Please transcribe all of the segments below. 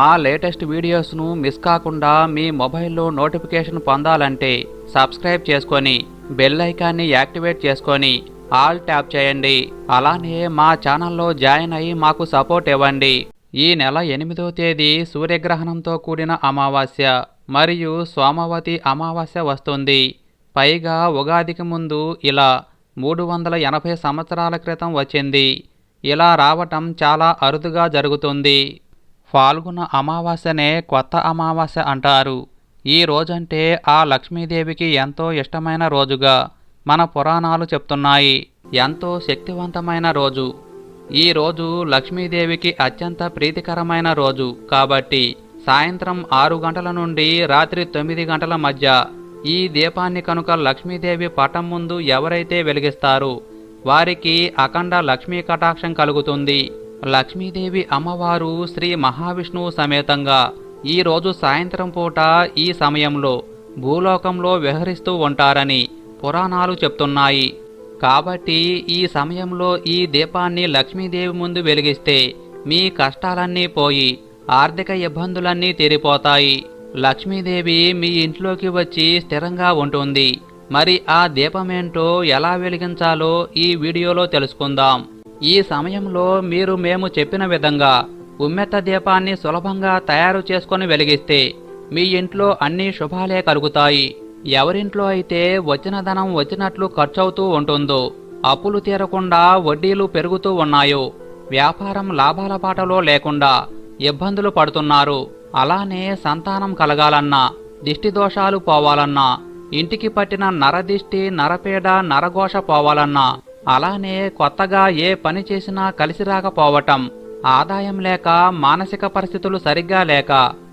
మా latest వీడియోస్ను miss కాకుండా మీ మొబైల్లో నోటిఫికేషన్ పొందాలంటే సబ్స్క్రైబ్ చేసుకొని బెల్ ఐకాన్ని యాక్టివేట్ చేసుకొని ఆల్ ట్యాప్ చేయండి. అలానే మా ఛానల్లో జాయిన్ అయ్యి మాకు సపోర్ట్ ఇవ్వండి. ఈ నెల ఎనిమిదో తేదీ సూర్యగ్రహణంతో కూడిన అమావాస్య మరియు సోమవతి అమావాస్య వస్తుంది. పైగా ఉగాదికి ముందు ఇలా మూడు వందల ఎనభై సంవత్సరాల క్రితం వచ్చింది. ఇలా రావటం చాలా అరుదుగా జరుగుతుంది. ఫాల్గుణ అమావాస్యనే కొత్త అమావాస్య అంటారు. ఈ రోజంటే ఆ లక్ష్మీదేవికి ఎంతో ఇష్టమైన రోజుగా మన పురాణాలు చెప్తున్నాయి. ఎంతో శక్తివంతమైన రోజు. ఈ రోజు లక్ష్మీదేవికి అత్యంత ప్రీతికరమైన రోజు. కాబట్టి సాయంత్రం ఆరు గంటల నుండి రాత్రి తొమ్మిది గంటల మధ్య ఈ దీపాన్ని కనుక లక్ష్మీదేవి పటం ముందు ఎవరైతే వెలిగిస్తారో వారికి అఖండ లక్ష్మీ కటాక్షం కలుగుతుంది. లక్ష్మీదేవి అమ్మవారు శ్రీ మహావిష్ణువు సమేతంగా ఈరోజు సాయంత్రం పూట ఈ సమయంలో భూలోకంలో విహరిస్తూ ఉంటారని పురాణాలు చెప్తున్నాయి. కాబట్టి ఈ సమయంలో ఈ దీపాన్ని లక్ష్మీదేవి ముందు వెలిగిస్తే మీ కష్టాలన్నీ పోయి ఆర్థిక ఇబ్బందులన్నీ తీరిపోతాయి. లక్ష్మీదేవి మీ ఇంట్లోకి వచ్చి స్థిరంగా ఉంటుంది. మరి ఆ దీపమేంటో ఎలా వెలిగించాలో ఈ వీడియోలో తెలుసుకుందాం. ఈ సమయంలో మీరు మేము చెప్పిన విధంగా ఉమ్మెత్త దీపాన్ని సులభంగా తయారు చేసుకొని వెలిగిస్తే మీ ఇంట్లో అన్ని శుభాలే కలుగుతాయి. ఎవరింట్లో అయితే వచ్చిన ధనం వచ్చినట్లు ఖర్చవుతూ ఉంటుందో అప్పులు తీరకుండా వడ్డీలు పెరుగుతూ ఉన్నాయో వ్యాపారం లాభాల బాటలో లేకుండా ఇబ్బందులు పడుతున్నారు. అలానే సంతానం కలగాలన్నా దిష్టి దోషాలు పోవాలన్నా ఇంటికి పట్టిన నరదిష్టి నరపేడ నరఘోష పోవాలన్నా అలానే కొత్తగా ఏ పని చేసినా కలిసి రాకపోవటం ఆదాయం లేక మానసిక పరిస్థితులు సరిగ్గా లేక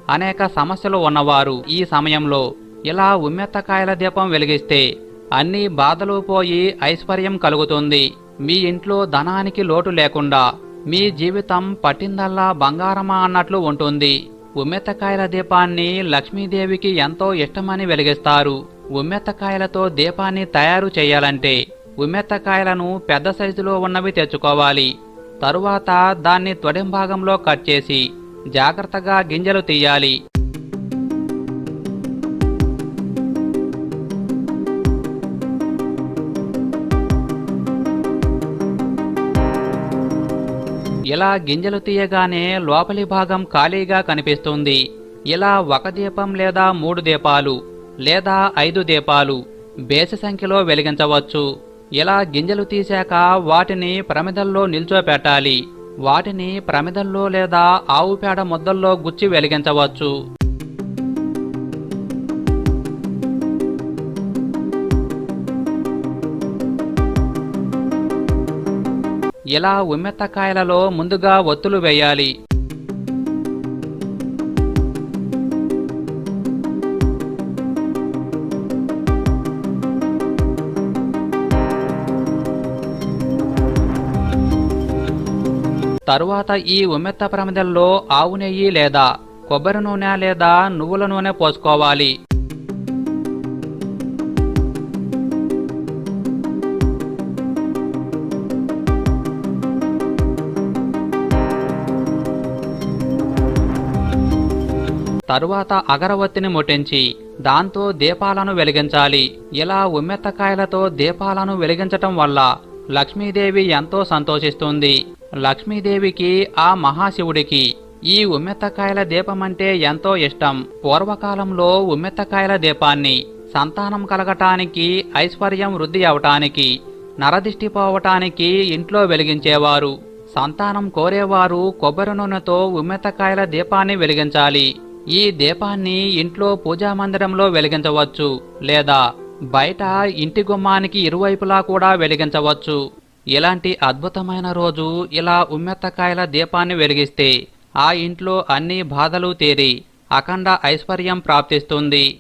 అనేక సమస్యలు ఉన్నవారు ఈ సమయంలో ఇలా ఉమ్మెత్తకాయల దీపం వెలిగిస్తే అన్ని బాధలు పోయి ఐశ్వర్యం కలుగుతుంది. మీ ఇంట్లో ధనానికి లోటు లేకుండా మీ జీవితం పట్టిందల్లా బంగారమా అన్నట్లు ఉంటుంది. ఉమ్మెత్తకాయల దీపాన్ని లక్ష్మీదేవికి ఎంతో ఇష్టమని వెలిగిస్తారు. ఉమ్మెత్తకాయలతో దీపాన్ని తయారు చేయాలంటే ఉమ్మెత్తకాయలను పెద్ద సైజులో ఉన్నవి తెచ్చుకోవాలి. తరువాత దాన్ని తొడెం భాగంలో కట్ చేసి జాగ్రత్తగా గింజలు తీయాలి. ఇలా గింజలు తీయగానే లోపలి భాగం ఖాళీగా కనిపిస్తుంది. ఇలా ఒక దీపం లేదా మూడు దీపాలు లేదా ఐదు దీపాలు బేసి సంఖ్యలో వెలిగించవచ్చు. ఇలా గింజలు తీశాక వాటిని ప్రమిదల్లో నిల్చోపెట్టాలి? వాటిని ప్రమిదల్లో లేదా ఆవు పేడ ముద్దల్లో గుచ్చి వెలిగించవచ్చు. ఇలా ఉమ్మెత్తకాయలలో ముందుగా ఒత్తులు వేయాలి. తరువాత ఈ ఉమ్మెత్త ప్రమిదల్లో ఆవు నెయ్యి లేదా కొబ్బరి నూనె లేదా నువ్వుల నూనె పోసుకోవాలి. తరువాత అగరవత్తిని ముట్టించి దాంతో దీపాలను వెలిగించాలి. ఇలా ఉమ్మెత్తకాయలతో దీపాలను వెలిగించటం వల్ల లక్ష్మీదేవి ఎంతో సంతోషిస్తుంది. లక్ష్మీదేవికి ఆ మహాశివుడికి ఈ ఉమ్మెత్తకాయల దీపమంటే ఎంతో ఇష్టం. పూర్వకాలంలో ఉమ్మెత్తకాయల దీపాన్ని సంతానం కలగటానికి ఐశ్వర్యం వృద్ధి అవటానికి నరదిష్టి పోవటానికి ఇంట్లో వెలిగించేవారు. సంతానం కోరేవారు కొబ్బరి నూనెతో ఉమ్మెత్తకాయల దీపాన్ని వెలిగించాలి. ఈ దీపాన్ని ఇంట్లో పూజా మందిరంలో వెలిగించవచ్చు లేదా బయట ఇంటి గుమ్మానికి ఇరువైపులా కూడా వెలిగించవచ్చు. ఇలాంటి అద్భుతమైన రోజు ఇలా ఉమ్మెత్తకాయల దీపాన్ని వెలిగిస్తే ఆ ఇంట్లో అన్ని బాధలు తీరి అఖండ ఐశ్వర్యం ప్రాప్తిస్తుంది.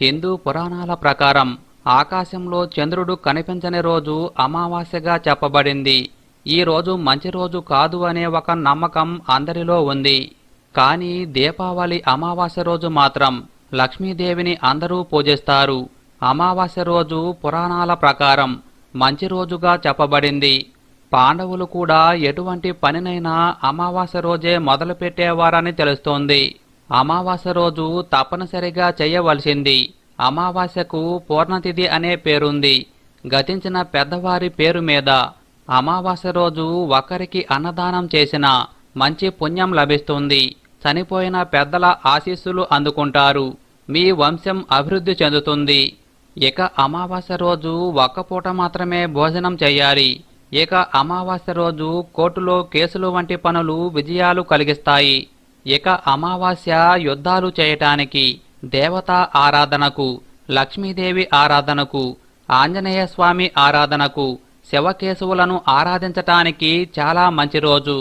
హిందూ పురాణాల ప్రకారం ఆకాశంలో చంద్రుడు కనిపించని రోజు అమావాస్యగా చెప్పబడింది. ఈ రోజు మంచి రోజు కాదు అనే ఒక నమ్మకం అందరిలో ఉంది. కానీ దీపావళి అమావాస్య రోజు మాత్రం లక్ష్మీదేవిని అందరూ పూజిస్తారు. అమావాస్య రోజు పురాణాల ప్రకారం మంచి రోజుగా చెప్పబడింది. పాండవులు కూడా ఎటువంటి పనినైనా అమావాస్య రోజే మొదలుపెట్టేవారని తెలుస్తోంది. అమావాస్య రోజు తప్పనిసరిగా చేయవలసింది. అమావాస్యకు పూర్ణతిథి అనే పేరుంది. గతించిన పెద్దవారి పేరు మీద అమావాస్య రోజు ఒకరికి అన్నదానం చేసిన మంచి పుణ్యం లభిస్తుంది. చనిపోయిన పెద్దల ఆశీస్సులు అందుకుంటారు. మీ వంశం అభివృద్ధి చెందుతుంది. ఇక అమావాస్య రోజు ఒక్క పూట మాత్రమే భోజనం చేయాలి. ఇక అమావాస్య రోజు కోర్టులో కేసులు వంటి పనులు విజయాలు కలిగిస్తాయి. ఇక అమావాస్య యుద్ధాలు చేయటానికి దేవతా ఆరాధనకు లక్ష్మీదేవి ఆరాధనకు ఆంజనేయ స్వామి ఆరాధనకు శివకేశవులను ఆరాధించటానికి చాలా మంచి రోజు.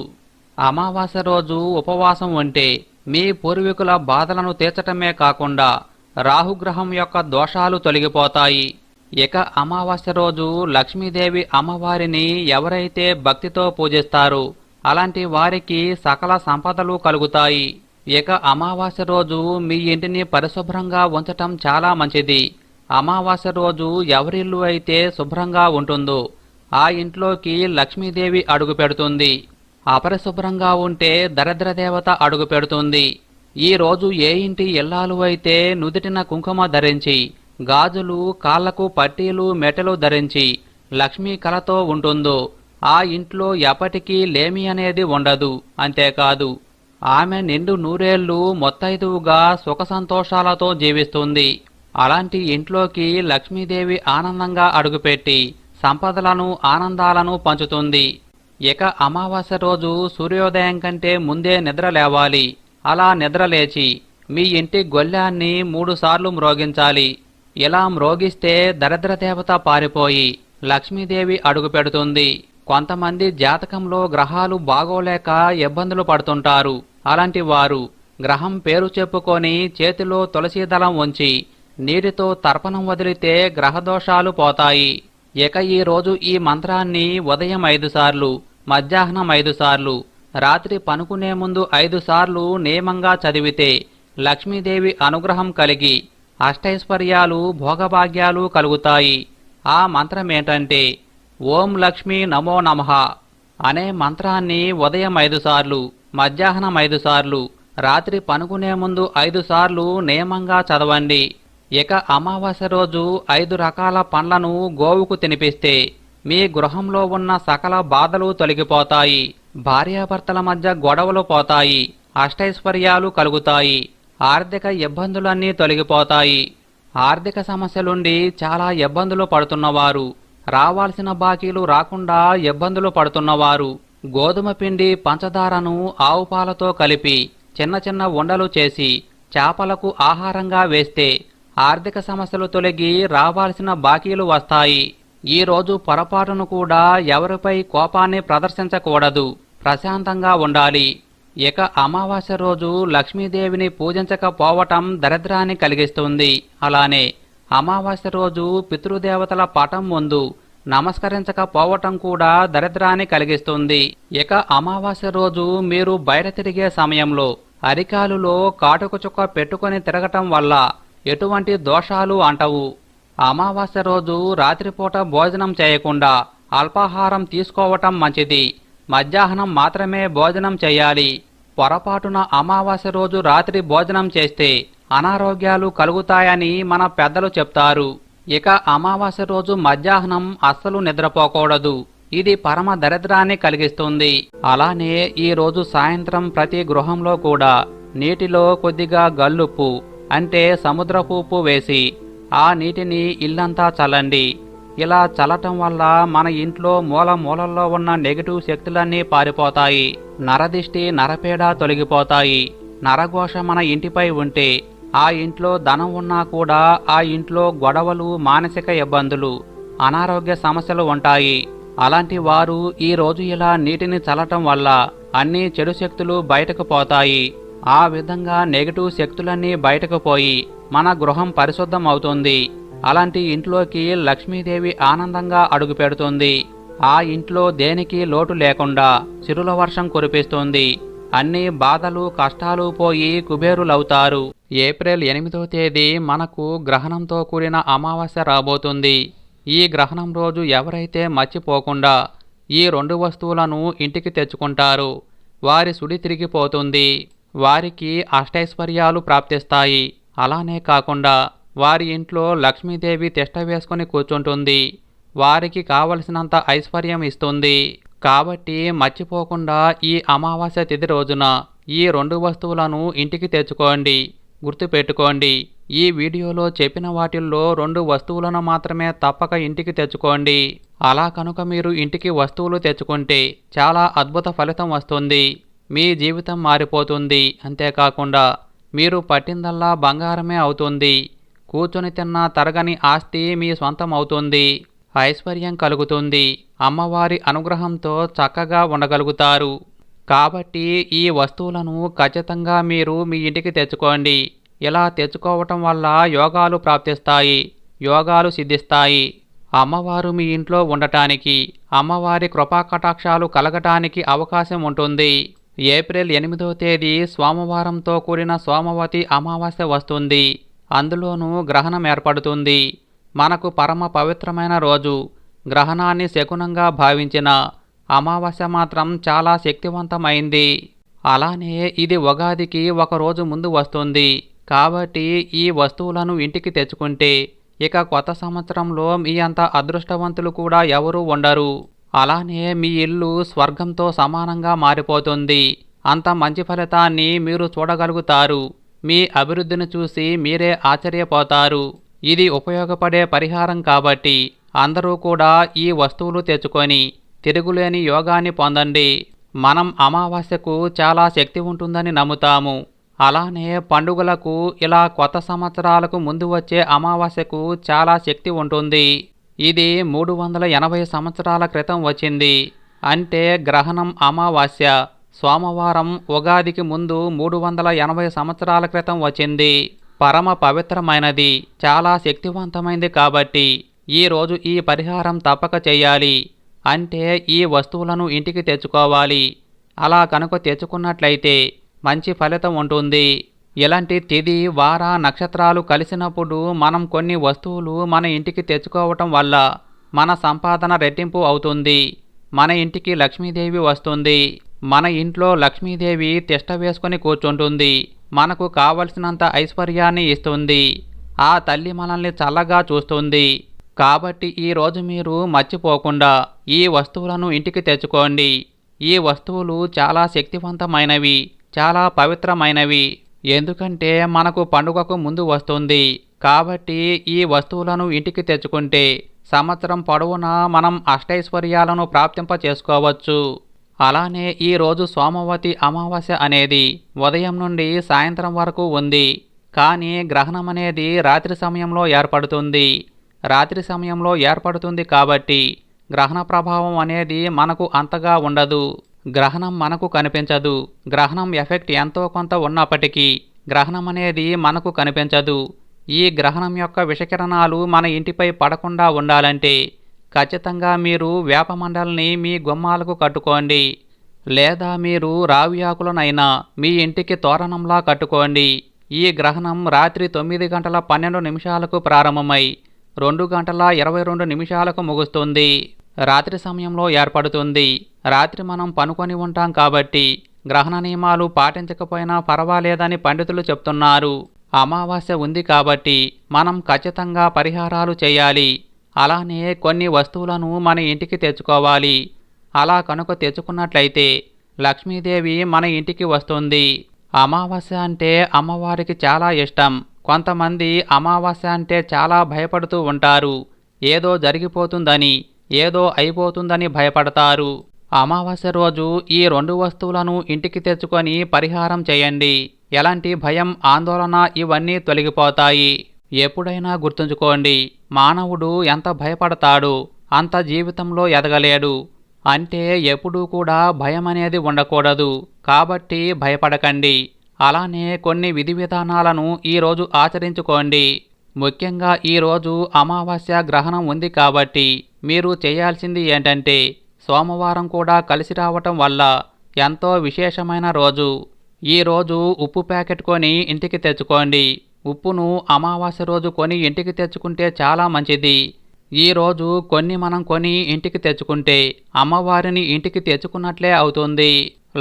అమావాస్య రోజు ఉపవాసం ఉంటే మీ పూర్వీకుల బాధలను తీర్చటమే కాకుండా రాహుగ్రహం యొక్క దోషాలు తొలగిపోతాయి. ఇక అమావాస్య రోజు లక్ష్మీదేవి అమ్మవారిని ఎవరైతే భక్తితో పూజిస్తారు అలాంటి వారికి సకల సంపదలు కలుగుతాయి. ఇక అమావాస్య రోజు మీ ఇంటిని పరిశుభ్రంగా ఉంచటం చాలా మంచిది. అమావాస్య రోజు ఎవరిల్లు అయితే శుభ్రంగా ఉంటుందో ఆ ఇంట్లోకి లక్ష్మీదేవి అడుగు పెడుతుంది. అపరిశుభ్రంగా ఉంటే దరిద్రదేవత అడుగు పెడుతుంది. ఈ రోజు ఏ ఇంటి ఇల్లాలు అయితే నుదిటిన కుంకుమ ధరించి గాజులు కాళ్ళకు పట్టీలు మెటలు ధరించి లక్ష్మీ కళతో ఉంటుందో ఆ ఇంట్లో ఎప్పటికీ లేమి అనేది ఉండదు అంతేకాదు ఆమె నిండు నూరేళ్ళు మొత్తైదువుగా సుఖ సంతోషాలతో జీవిస్తుంది. అలాంటి ఇంట్లోకి లక్ష్మీదేవి ఆనందంగా అడుగుపెట్టి సంపదలను ఆనందాలను పంచుతుంది. ఇక అమావాస్య రోజు సూర్యోదయం కంటే ముందే నిద్ర లేవాలి. అలా నిద్ర లేచి మీ ఇంటి గొల్లాన్ని మూడుసార్లు మ్రోగించాలి. ఇలా మ్రోగిస్తే దరిద్ర దేవత పారిపోయి లక్ష్మీదేవి అడుగుపెడుతుంది కొంతమంది జాతకంలో గ్రహాలు బాగోలేక ఇబ్బందులు పడుతుంటారు. అలాంటి వారు గ్రహం పేరు చెప్పుకొని చేతిలో తులసి దళం ఉంచి నీటితో తర్పణం వదిలితే గ్రహదోషాలు పోతాయి. ఇక ఈరోజు ఈ మంత్రాన్ని ఉదయం ఐదు సార్లు మధ్యాహ్నం ఐదు సార్లు రాత్రి పనుకునే ముందు ఐదు సార్లు నియమంగా చదివితే లక్ష్మీదేవి అనుగ్రహం కలిగి అష్టైశ్వర్యాలు భోగభాగ్యాలు కలుగుతాయి. ఆ మంత్రమేంటంటే ఓం లక్ష్మీ నమో నమః అనే మంత్రాన్ని ఉదయం ఐదు సార్లు మధ్యాహ్నం ఐదు సార్లు రాత్రి పనుకునే ముందు ఐదు సార్లు నియమంగా చదవండి. ఇక అమావాస్య రోజు ఐదు రకాల పండ్లను గోవుకు తినిపిస్తే మీ గృహంలో ఉన్న సకల బాధలు తొలగిపోతాయి. భార్యాభర్తల మధ్య గొడవలు పోతాయి. అష్టైశ్వర్యాలు కలుగుతాయి. ఆర్థిక ఇబ్బందులన్నీ తొలగిపోతాయి. ఆర్థిక సమస్యలుండి చాలా ఇబ్బందులు పడుతున్నవారు. రావాల్సిన బాకీలు రాకుండా ఇబ్బందులు పడుతున్నవారు. గోధుమ పిండి పంచదారను ఆవు పాలతో కలిపి చిన్న చిన్న ఉండలు చేసి చేపలకు ఆహారంగా వేస్తే ఆర్థిక సమస్యలు తొలగి రావాల్సిన బాకీలు వస్తాయి. ఈరోజు పొరపాటును కూడా ఎవరిపై కోపాన్ని ప్రదర్శించకూడదు. ప్రశాంతంగా ఉండాలి. ఇక అమావాస్య రోజు లక్ష్మీదేవిని పూజించకపోవటం దరిద్రాన్ని కలిగిస్తుంది. అలానే అమావాస్య రోజు పితృదేవతల పటం ముందు నమస్కరించకపోవటం కూడా దరిద్రాన్ని కలిగిస్తుంది. ఇక అమావాస్య రోజు మీరు బయట తిరిగే సమయంలో అరికాలులో కాటుకు చుక్క పెట్టుకొని తిరగటం వల్ల ఎటువంటి దోషాలు అంటవు. అమావాస్య రోజు రాత్రిపూట భోజనం చేయకుండా అల్పాహారం తీసుకోవటం మంచిది. మధ్యాహ్నం మాత్రమే భోజనం చేయాలి. పొరపాటున అమావాస్య రోజు రాత్రి భోజనం చేస్తే అనారోగ్యాలు కలుగుతాయని మన పెద్దలు చెప్తారు. ఇక అమావాస్య రోజు మధ్యాహ్నం అస్సలు నిద్రపోకూడదు. ఇది పరమ దరిద్రాన్ని కలిగిస్తుంది. అలానే ఈ రోజు సాయంత్రం ప్రతి గృహంలో కూడా నీటిలో కొద్దిగా గల్లుప్పు అంటే సముద్రపు ఉప్పు వేసి ఆ నీటిని ఇల్లంతా చల్లండి. ఇలా చల్లటం వల్ల మన ఇంట్లో మూల మూలల్లో ఉన్న నెగటివ్ శక్తులన్నీ పారిపోతాయి. నరదిష్టి నరపేడ తొలగిపోతాయి. నరఘోష మన ఇంటిపై ఉంటే ఆ ఇంట్లో ధనం ఉన్నా కూడా ఆ ఇంట్లో గొడవలు మానసిక ఇబ్బందులు అనారోగ్య సమస్యలు ఉంటాయి. అలాంటి వారు ఈ రోజు ఇలా నీటిని చల్లటం వల్ల అన్ని చెడు శక్తులు బయటకు పోతాయి. ఆ విధంగా నెగటివ్ శక్తులన్నీ బయటకు పోయి మన గృహం పరిశుద్ధం అవుతుంది అలాంటి ఇంట్లోకి లక్ష్మీదేవి ఆనందంగా అడుగుపెడుతుంది ఆ ఇంట్లో దేనికి లోటు లేకుండా చిరుల వర్షం కురిపిస్తుంది. అన్ని బాధలు కష్టాలు పోయి కుబేరులవుతారు. ఏప్రిల్ ఎనిమిదో తేదీ మనకు గ్రహణంతో కూడిన అమావాస్య రాబోతుంది. ఈ గ్రహణం రోజు ఎవరైతే మర్చిపోకుండా ఈ రెండు వస్తువులను ఇంటికి తెచ్చుకుంటారు. వారి సుడి తిరిగిపోతుంది. వారికి అష్టైశ్వర్యాలు ప్రాప్తిస్తాయి. అలానే కాకుండా వారి ఇంట్లో లక్ష్మీదేవి తిష్ట వేసుకొని కూర్చుంటుంది. వారికి కావలసినంత ఐశ్వర్యం ఇస్తుంది. కాబట్టి మర్చిపోకుండా ఈ అమావాస్య తిథి రోజున ఈ రెండు వస్తువులను ఇంటికి తెచ్చుకోండి. గుర్తుపెట్టుకోండి. ఈ వీడియోలో చెప్పిన వాటిల్లో రెండు వస్తువులను మాత్రమే తప్పక ఇంటికి తెచ్చుకోండి. అలా కనుక మీరు ఇంటికి వస్తువులు తెచ్చుకుంటే చాలా అద్భుత ఫలితం వస్తుంది. మీ జీవితం మారిపోతుంది. అంతేకాకుండా మీరు పట్టిందల్లా బంగారమే అవుతుంది. కూర్చొని తిన్న తరగని ఆస్తి మీ సొంతం అవుతుంది. ఐశ్వర్యం కలుగుతుంది. అమ్మవారి అనుగ్రహంతో చక్కగా ఉండగలుగుతారు. కాబట్టి ఈ వస్తువులను ఖచ్చితంగా మీరు మీ ఇంటికి తెచ్చుకోండి. ఇలా తెచ్చుకోవటం వల్ల యోగాలు ప్రాప్తిస్తాయి. యోగాలు సిద్ధిస్తాయి. అమ్మవారు మీ ఇంట్లో ఉండటానికి అమ్మవారి కృపాకటాక్షాలు కలగటానికి అవకాశం ఉంటుంది. ఏప్రిల్ ఎనిమిదో తేదీ సోమవారంతో కూడిన సోమవతి అమావాస్య వస్తుంది. అందులోనూ గ్రహణం ఏర్పడుతుంది. మనకు పరమ పవిత్రమైన రోజు. గ్రహణాన్ని శకునంగా భావించిన అమావాస్య మాత్రం చాలా శక్తివంతమైంది. అలానే ఇది ఉగాదికి ఒక రోజు ముందు వస్తుంది. కాబట్టి ఈ వస్తువులను ఇంటికి తెచ్చుకుంటే ఇక కొత్త సంవత్సరంలో మీ అంత అదృష్టవంతులు కూడా ఎవరూ ఉండరు. అలానే మీ ఇల్లు స్వర్గంతో సమానంగా మారిపోతుంది. అంత మంచి ఫలితాన్ని మీరు చూడగలుగుతారు. మీ అభివృద్ధిని చూసి మీరే ఆశ్చర్యపోతారు. ఇది ఉపయోగపడే పరిహారం కాబట్టి అందరూ కూడా ఈ వస్తువులు తెచ్చుకొని తిరుగులేని యోగాన్ని పొందండి. మనం అమావాస్యకు చాలా శక్తి ఉంటుందని నమ్ముతాము. అలానే పండుగలకు ఇలా కొత్త సంవత్సరాలకు ముందు వచ్చే అమావాస్యకు చాలా శక్తి ఉంటుంది. ఇది మూడు వందల ఎనభై సంవత్సరాల క్రితం వచ్చింది. అంటే గ్రహణం అమావాస్య. సోమవారం ఉగాదికి ముందు మూడు వందల ఎనభై సంవత్సరాల క్రితం వచ్చింది. పరమ పవిత్రమైనది. చాలా శక్తివంతమైంది కాబట్టి ఈరోజు ఈ పరిహారం తప్పక చేయాలి. అంటే ఈ వస్తువులను ఇంటికి తెచ్చుకోవాలి. అలా కనుక తెచ్చుకున్నట్లయితే మంచి ఫలితం ఉంటుంది. ఇలాంటి తిది వార నక్షత్రాలు కలిసినప్పుడు మనం కొన్ని వస్తువులు మన ఇంటికి తెచ్చుకోవటం వల్ల మన సంపాదన రెట్టింపు అవుతుంది. మన ఇంటికి లక్ష్మీదేవి వస్తుంది. మన ఇంట్లో లక్ష్మీదేవి తిష్ట వేసుకొని కూర్చుంటుంది. మనకు కావలసినంత ఐశ్వర్యాన్ని ఇస్తుంది. ఆ తల్లి మనల్ని చల్లగా చూస్తుంది. కాబట్టి ఈరోజు మీరు మర్చిపోకుండా ఈ వస్తువులను ఇంటికి తెచ్చుకోండి. ఈ వస్తువులు చాలా శక్తివంతమైనవి చాలా పవిత్రమైనవి. ఎందుకంటే మనకు పండుగకు ముందు వస్తుంది. కాబట్టి ఈ వస్తువులను ఇంటికి తెచ్చుకుంటే సంవత్సరం పొడవునా మనం అష్టైశ్వర్యాలను ప్రాప్తింప చేసుకోవచ్చు అలానే ఈ రోజు సోమవతి అమావాస్య అనేది ఉదయం నుండి సాయంత్రం వరకు ఉంది. కానీ గ్రహణం అనేది రాత్రి సమయంలో ఏర్పడుతుంది. రాత్రి సమయంలో ఏర్పడుతుంది కాబట్టి గ్రహణ ప్రభావం అనేది మనకు అంతగా ఉండదు. గ్రహణం మనకు కనిపించదు. గ్రహణం ఎఫెక్ట్ ఎంతో కొంత ఉన్నప్పటికీ గ్రహణం అనేది మనకు కనిపించదు. ఈ గ్రహణం యొక్క విషకిరణాలు మన ఇంటిపై పడకుండా ఉండాలంటే ఖచ్చితంగా మీరు వేపమండలిని మీ గుమ్మాలకు కట్టుకోండి. లేదా మీరు రావి ఆకులనైనా మీ ఇంటికి తోరణంలా కట్టుకోండి. ఈ గ్రహణం రాత్రి తొమ్మిది గంటల పన్నెండు నిమిషాలకు ప్రారంభమై రెండు గంటల ఇరవై రెండు నిమిషాలకు ముగుస్తుంది. రాత్రి సమయంలో ఏర్పడుతుంది. రాత్రి మనం పనుకొని ఉంటాం కాబట్టి గ్రహణ నియమాలు పాటించకపోయినా పర్వాలేదని పండితులు చెప్తున్నారు. అమావాస్య ఉంది కాబట్టి మనం ఖచ్చితంగా పరిహారాలు చేయాలి. అలానే కొన్ని వస్తువులను మన ఇంటికి తెచ్చుకోవాలి. అలా కనుక తెచ్చుకున్నట్లయితే లక్ష్మీదేవి మన ఇంటికి వస్తుంది. అమావాస్య అంటే అమ్మవారికి చాలా ఇష్టం. కొంతమంది అమావాస్య అంటే చాలా భయపడుతూ ఉంటారు. ఏదో జరిగిపోతుందని ఏదో అయిపోతుందని భయపడతారు. అమావాస్య రోజు ఈ రెండు వస్తువులను ఇంటికి తెచ్చుకొని పరిహారం చేయండి. ఎలాంటి భయం ఆందోళన ఇవన్నీ తొలగిపోతాయి. ఎప్పుడైనా గుర్తుంచుకోండి మానవుడు ఎంత భయపడతాడు అంత జీవితంలో ఎదగలేడు. అంటే ఎప్పుడూ కూడా భయం అనేది ఉండకూడదు. కాబట్టి భయపడకండి. అలానే కొన్ని విధి విధానాలను ఈరోజు ఆచరించుకోండి. ముఖ్యంగా ఈరోజు అమావాస్య గ్రహణం ఉంది కాబట్టి మీరు చేయాల్సింది ఏంటంటే సోమవారం కూడా కలిసి రావటం వల్ల ఎంతో విశేషమైన రోజు. ఈ రోజు ఉప్పు ప్యాకెట్ కొని ఇంటికి తెచ్చుకోండి. ఉప్పును అమావాస్య రోజు కొని ఇంటికి తెచ్చుకుంటే చాలా మంచిది. ఈరోజు కొన్ని మనం కొని ఇంటికి తెచ్చుకుంటే అమ్మవారిని ఇంటికి తెచ్చుకున్నట్లే అవుతుంది.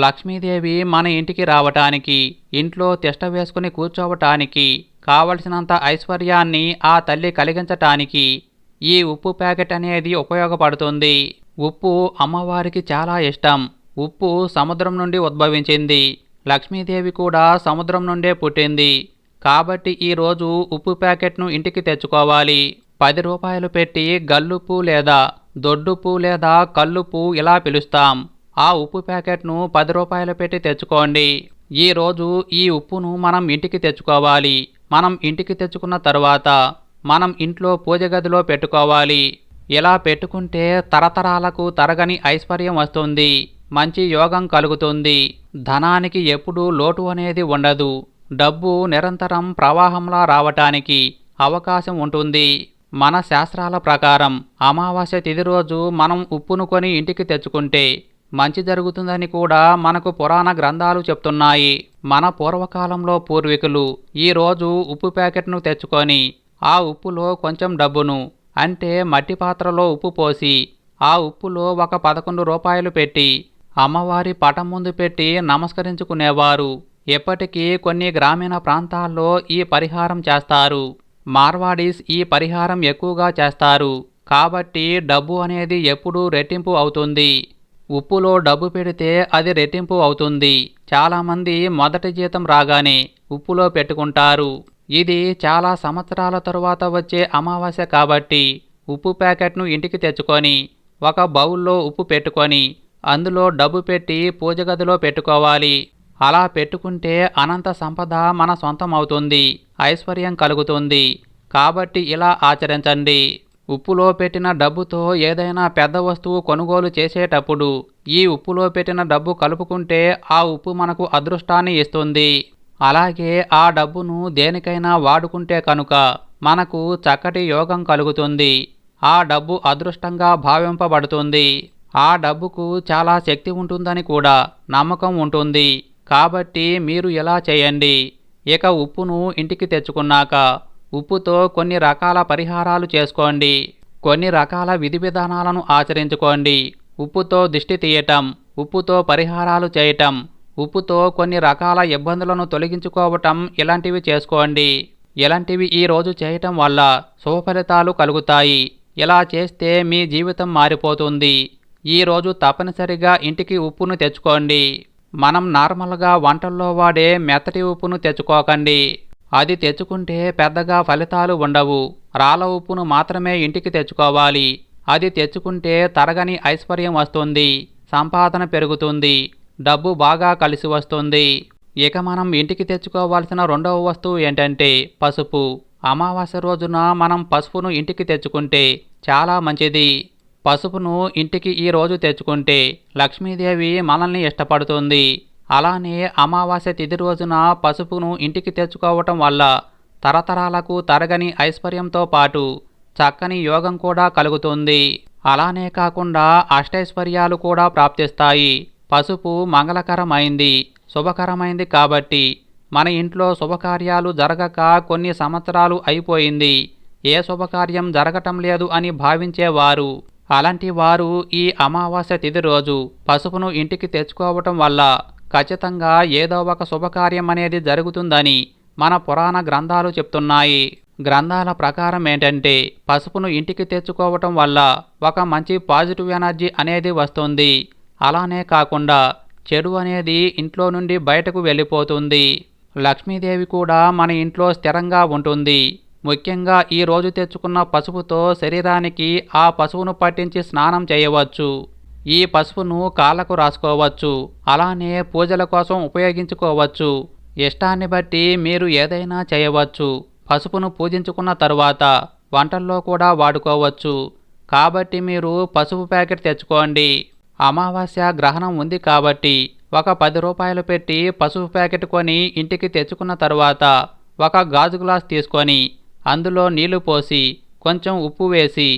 లక్ష్మీదేవి మన ఇంటికి రావటానికి ఇంట్లో తిష్ట వేసుకుని కూర్చోవటానికి కావలసినంత ఐశ్వర్యాన్ని ఆ తల్లి కలిగించటానికి ఈ ఉప్పు ప్యాకెట్ అనేది ఉపయోగపడుతుంది. ఉప్పు అమ్మవారికి చాలా ఇష్టం. ఉప్పు సముద్రం నుండి ఉద్భవించింది. లక్ష్మీదేవి కూడా సముద్రం నుండే పుట్టింది. కాబట్టి ఈరోజు ఉప్పు ప్యాకెట్ను ఇంటికి తెచ్చుకోవాలి. పది రూపాయలు పెట్టి గల్లుప్పు లేదా దొడ్డుప్పు లేదా కల్లుప్పు ఇలా పిలుస్తాం. ఆ ఉప్పు ప్యాకెట్ను పది రూపాయలు పెట్టి తెచ్చుకోండి. ఈరోజు ఈ ఉప్పును మనం ఇంటికి తెచ్చుకోవాలి. మనం ఇంటికి తెచ్చుకున్న తరువాత మనం ఇంట్లో పూజ గదిలో పెట్టుకోవాలి. ఇలా పెట్టుకుంటే తరతరాలకు తరగని ఐశ్వర్యం వస్తుంది. మంచి యోగం కలుగుతుంది. ధనానికి ఎప్పుడూ లోటు అనేది ఉండదు. డబ్బు నిరంతరం ప్రవాహంలా రావటానికి అవకాశం ఉంటుంది. మన శాస్త్రాల ప్రకారం అమావాస్య తిథి రోజు మనం ఉప్పును కొని ఇంటికి తెచ్చుకుంటే మంచి జరుగుతుందని కూడా మనకు పురాణ గ్రంథాలు చెప్తున్నాయి. మన పూర్వకాలంలో పూర్వీకులు ఈరోజు ఉప్పు ప్యాకెట్ను తెచ్చుకొని ఆ ఉప్పులో కొంచెం డబ్బును అంటే మట్టి పాత్రలో ఉప్పు పోసి ఆ ఉప్పులో ఒక పదకొండు రూపాయలు పెట్టి అమ్మవారి పటం ముందు పెట్టి నమస్కరించుకునేవారు. ఎప్పటికీ కొన్ని గ్రామీణ ప్రాంతాల్లో ఈ పరిహారం చేస్తారు. మార్వాడీస్ ఈ పరిహారం ఎక్కువగా చేస్తారు. కాబట్టి డబ్బు అనేది ఎప్పుడూ రెట్టింపు అవుతుంది. ఉప్పులో డబ్బు పెడితే అది రెట్టింపు అవుతుంది. చాలామంది మొదటి జీతం రాగానే ఉప్పులో పెట్టుకుంటారు. ఇది చాలా సంవత్సరాల తరువాత వచ్చే అమావాస్య కాబట్టి ఉప్పు ప్యాకెట్ను ఇంటికి తెచ్చుకొని ఒక బౌల్లో ఉప్పు పెట్టుకొని అందులో డబ్బు పెట్టి పూజ గదిలో పెట్టుకోవాలి. అలా పెట్టుకుంటే అనంత సంపద మన సొంతం అవుతుంది ఐశ్వర్యం కలుగుతుంది. కాబట్టి ఇలా ఆచరించండి. ఉప్పులో పెట్టిన డబ్బుతో ఏదైనా పెద్ద వస్తువు కొనుగోలు చేసేటప్పుడు ఈ ఉప్పులో పెట్టిన డబ్బు కలుపుకుంటే ఆ ఉప్పు మనకు అదృష్టాన్ని ఇస్తుంది. అలాగే ఆ డబ్బును దేనికైనా వాడుకుంటే కనుక మనకు చక్కటి యోగం కలుగుతుంది. ఆ డబ్బు అదృష్టంగా భావింపబడుతుంది. ఆ డబ్బుకు చాలా శక్తి ఉంటుందని కూడా నమ్మకం ఉంటుంది. కాబట్టి మీరు ఇలా చేయండి. ఇక ఉప్పును ఇంటికి తెచ్చుకున్నాక ఉప్పుతో కొన్ని రకాల పరిహారాలు చేసుకోండి. కొన్ని రకాల విధి విధానాలను ఆచరించుకోండి. ఉప్పుతో దిష్టి తీయటం ఉప్పుతో పరిహారాలు చేయటం ఉప్పుతో కొన్ని రకాల ఇబ్బందులను తొలగించుకోవటం ఇలాంటివి చేసుకోండి. ఇలాంటివి ఈరోజు చేయటం వల్ల శుభఫలితాలు కలుగుతాయి. ఇలా చేస్తే మీ జీవితం మారిపోతుంది. ఈరోజు తప్పనిసరిగా ఇంటికి ఉప్పును తెచ్చుకోండి. మనం నార్మల్గా వంటల్లో వాడే మెత్తటి ఉప్పును తెచ్చుకోకండి. అది తెచ్చుకుంటే పెద్దగా ఫలితాలు ఉండవు. రాళ్ళ ఉప్పును మాత్రమే ఇంటికి తెచ్చుకోవాలి. అది తెచ్చుకుంటే తరగని ఐశ్వర్యం వస్తుంది. సంపాదన పెరుగుతుంది. డబ్బు బాగా కలిసి వస్తుంది. ఇక మనం ఇంటికి తెచ్చుకోవాల్సిన రెండవ వస్తువు ఏంటంటే పసుపు. అమావాస్య రోజున మనం పసుపును ఇంటికి తెచ్చుకుంటే చాలా మంచిది. పసుపును ఇంటికి ఈ రోజు తెచ్చుకుంటే లక్ష్మీదేవి మనల్ని ఇష్టపడుతుంది. అలానే అమావాస్య తిథి రోజున పసుపును ఇంటికి తెచ్చుకోవటం వల్ల తరతరాలకు తరగని ఐశ్వర్యంతో పాటు చక్కని యోగం కూడా కలుగుతుంది. అలానే కాకుండా అష్టైశ్వర్యాలు కూడా ప్రాప్తిస్తాయి. పసుపు మంగళకరమైంది శుభకరమైంది కాబట్టి మన ఇంట్లో శుభకార్యాలు జరగక కొన్ని సంవత్సరాలు అయిపోయింది. ఏ శుభకార్యం జరగటం లేదు అని భావించేవారు. అలాంటి వారు ఈ అమావాస్య తిథి రోజు పసుపును ఇంటికి తెచ్చుకోవటం వల్ల ఖచ్చితంగా ఏదో ఒక శుభకార్యం అనేది జరుగుతుందని మన పురాణ గ్రంథాలు చెప్తున్నాయి. గ్రంథాల ప్రకారం ఏంటంటే పసుపును ఇంటికి తెచ్చుకోవటం వల్ల ఒక మంచి పాజిటివ్ ఎనర్జీ అనేది వస్తుంది. అలానే కాకుండా చెడు అనేది ఇంట్లో నుండి బయటకు వెళ్ళిపోతుంది. లక్ష్మీదేవి కూడా మన ఇంట్లో స్థిరంగా ఉంటుంది. ముఖ్యంగా ఈ రోజు తెచ్చుకున్న పసుపుతో శరీరానికి ఆ పసుపును పట్టించి స్నానం చేయవచ్చు. ఈ పసుపును కాళ్ళకు రాసుకోవచ్చు. అలానే పూజల కోసం ఉపయోగించుకోవచ్చు. ఇష్టాన్ని బట్టి మీరు ఏదైనా చేయవచ్చు. పసుపును పూజించుకున్న తరువాత వంటల్లో కూడా వాడుకోవచ్చు. కాబట్టి మీరు పసుపు ప్యాకెట్ తెచ్చుకోండి. అమావాస్య గ్రహణం ఉంది కాబట్టి ఒక పది రూపాయలు పెట్టి పసుపు ప్యాకెట్ కొని ఇంటికి తెచ్చుకున్న తరువాత ఒక గాజు గ్లాస్ తీసుకొని అందులో నీళ్ళు పోసి కొంచెం ఉప్పు వేసి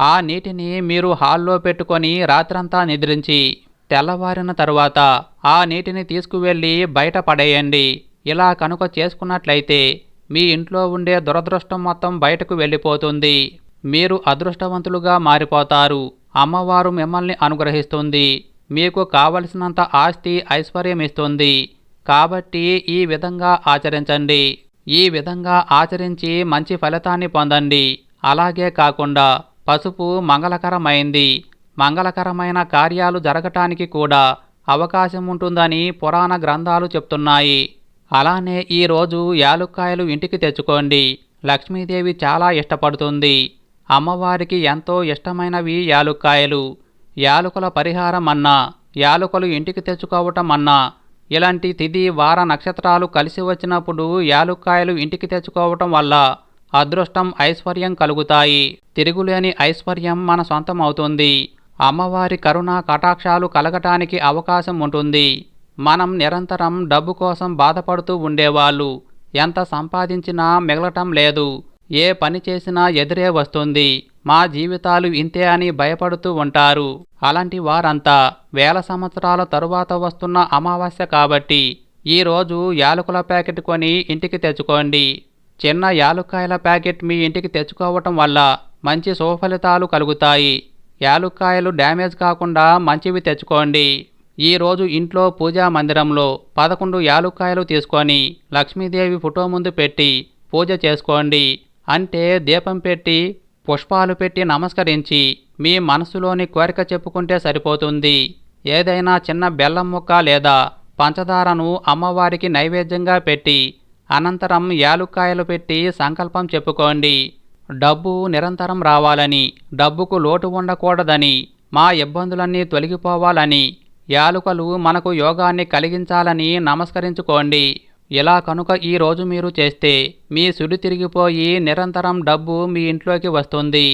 ఆ నీటిని మీరు హాల్లో పెట్టుకొని రాత్రంతా నిద్రించి తెల్లవారిన తరువాత ఆ నీటిని తీసుకువెళ్ళి బయట పడేయండి. ఇలా కనుక చేసుకున్నట్లయితే మీ ఇంట్లో ఉండే దురదృష్టం మొత్తం బయటకు వెళ్ళిపోతుంది. మీరు అదృష్టవంతులుగా మారిపోతారు. అమ్మవారు మిమ్మల్ని అనుగ్రహిస్తుంది. మీకు కావలసినంత ఆస్తి ఐశ్వర్యం ఇస్తుంది. కాబట్టి ఈ విధంగా ఆచరించండి. ఈ విధంగా ఆచరించి మంచి ఫలితాన్ని పొందండి. అలాగే కాకుండా పసుపు మంగళకరమైంది. మంగళకరమైన కార్యాలు జరగటానికి కూడా అవకాశం ఉంటుందని పురాణ గ్రంథాలు చెప్తున్నాయి. అలానే ఈరోజు యాలుక్కాయలు ఇంటికి తెచ్చుకోండి. లక్ష్మీదేవి చాలా ఇష్టపడుతుంది. అమ్మవారికి ఎంతో ఇష్టమైనవి యాలుక్కాయలు. యాలుకల పరిహారం అన్నా యాలుకలు ఇంటికి తెచ్చుకోవటం అన్నా ఇలాంటి తిథి వార నక్షత్రాలు కలిసి వచ్చినప్పుడు యాలుక్కాయలు ఇంటికి తెచ్చుకోవటం వల్ల అదృష్టం ఐశ్వర్యం కలుగుతాయి. తిరుగులేని ఐశ్వర్యం మన సొంతం అవుతుంది అమ్మవారి కరుణ కటాక్షాలు కలగటానికి అవకాశం ఉంటుంది. మనం నిరంతరం డబ్బు కోసం బాధపడుతూ ఉండేవాళ్ళు. ఎంత సంపాదించినా మిగలటం లేదు. ఏ పని చేసినా ఎదురే వస్తుంది. మా జీవితాలు ఇంతే అని భయపడుతూ ఉంటారు. అలాంటి వారంతా వేల సంవత్సరాల తరువాత వస్తున్న అమావాస్య కాబట్టి ఈరోజు యాలకుల ప్యాకెట్ కొని ఇంటికి తెచ్చుకోండి. చిన్న యాలుక్కాయల ప్యాకెట్ మీ ఇంటికి తెచ్చుకోవటం వల్ల మంచి సుఫలితాలు కలుగుతాయి. యాలుక్కాయలు డ్యామేజ్ కాకుండా మంచివి తెచ్చుకోండి. ఈరోజు ఇంట్లో పూజా మందిరంలో పదకొండు యాలుక్కాయలు తీసుకొని లక్ష్మీదేవి ఫోటో ముందు పెట్టి పూజ చేసుకోండి. అంటే దీపం పెట్టి పుష్పాలు పెట్టి నమస్కరించి మీ మనసులోని కోరిక చెప్పుకుంటే సరిపోతుంది. ఏదైనా చిన్న బెల్లం ముక్క లేదా పంచదారను అమ్మవారికి నైవేద్యంగా పెట్టి అనంతరం యాలుక్కాయలు పెట్టి సంకల్పం చెప్పుకోండి. డబ్బు నిరంతరం రావాలని డబ్బుకు లోటు ఉండకూడదని మా ఇబ్బందులన్నీ తొలగిపోవాలని యాలుకలు మనకు యోగాన్ని కలిగించాలని నమస్కరించుకోండి. ఇలా కనుక ఈ రోజు మీరు చేస్తే మీ సుడి తిరిగిపోయి నిరంతరం డబ్బు మీ ఇంట్లోకి వస్తుంది.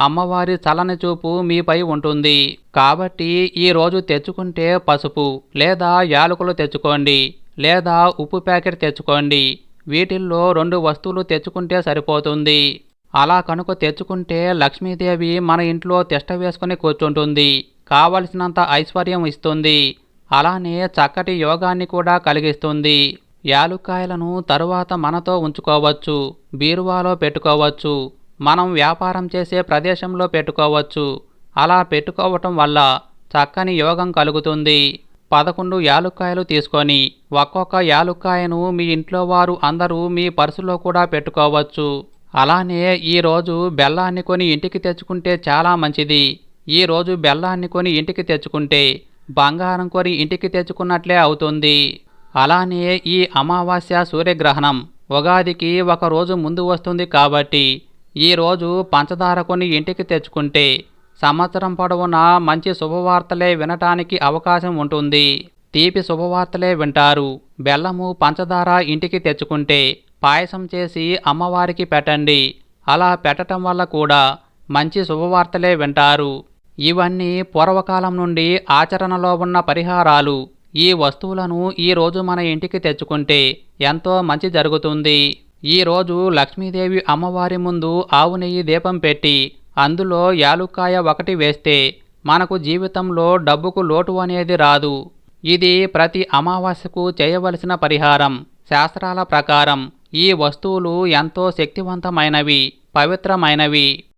అమ్మవారి చలని చూపు మీపై ఉంటుంది. కాబట్టి ఈ రోజు తెచ్చుకుంటే పసుపు లేదా యాలకులు తెచ్చుకోండి. లేదా ఉప్పు ప్యాకెట్ తెచ్చుకోండి. వీటిల్లో రెండు వస్తువులు తెచ్చుకుంటే సరిపోతుంది. అలా కనుక తెచ్చుకుంటే లక్ష్మీదేవి మన ఇంట్లో తిష్ట వేసుకుని కూర్చుంటుంది. కావలసినంత ఐశ్వర్యం ఇస్తుంది. అలానే చక్కటి యోగాన్ని కూడా కలిగిస్తుంది. యాలుక్కాయలను తరువాత మనతో ఉంచుకోవచ్చు. బీరువాలో పెట్టుకోవచ్చు. మనం వ్యాపారం చేసే ప్రదేశంలో పెట్టుకోవచ్చు. అలా పెట్టుకోవటం వల్ల చక్కని యోగం కలుగుతుంది. పదకొండు యాలుక్కాయలు తీసుకొని ఒక్కొక్క యాలుక్కాయను మీ ఇంట్లో వారు అందరూ మీ పర్సులో కూడా పెట్టుకోవచ్చు. అలానే ఈరోజు బెల్లాన్ని కొని ఇంటికి తెచ్చుకుంటే చాలా మంచిది. ఈరోజు బెల్లాన్ని కొని ఇంటికి తెచ్చుకుంటే బంగారం కొని ఇంటికి తెచ్చుకున్నట్లే అవుతుంది. అలానే ఈ అమావాస్య సూర్యగ్రహణం ఉగాదికి ఒక రోజు ముందు వస్తుంది కాబట్టి ఈరోజు పంచదార కొని ఇంటికి తెచ్చుకుంటే సంవత్సరం పొడవునా మంచి శుభవార్తలే వినటానికి అవకాశం ఉంటుంది. తీపి శుభవార్తలే వింటారు. బెల్లము పంచదార ఇంటికి తెచ్చుకుంటే పాయసం చేసి అమ్మవారికి పెట్టండి. అలా పెట్టటం వల్ల కూడా మంచి శుభవార్తలే వింటారు. ఇవన్నీ పూర్వకాలం నుండి ఆచరణలో ఉన్న పరిహారాలు. ఈ వస్తువులను ఈరోజు మన ఇంటికి తెచ్చుకుంటే ఎంతో మంచి జరుగుతుంది. ఈ రోజు లక్ష్మీదేవి అమ్మవారి ముందు ఆవు నెయ్యి దీపం పెట్టి అందులో యాలుక్కాయ ఒకటి వేస్తే మనకు జీవితంలో డబ్బుకు లోటు అనేది రాదు. ఇది ప్రతి అమావాస్యకు చేయవలసిన పరిహారం. శాస్త్రాల ప్రకారం ఈ వస్తువులు ఎంతో శక్తివంతమైనవి పవిత్రమైనవి.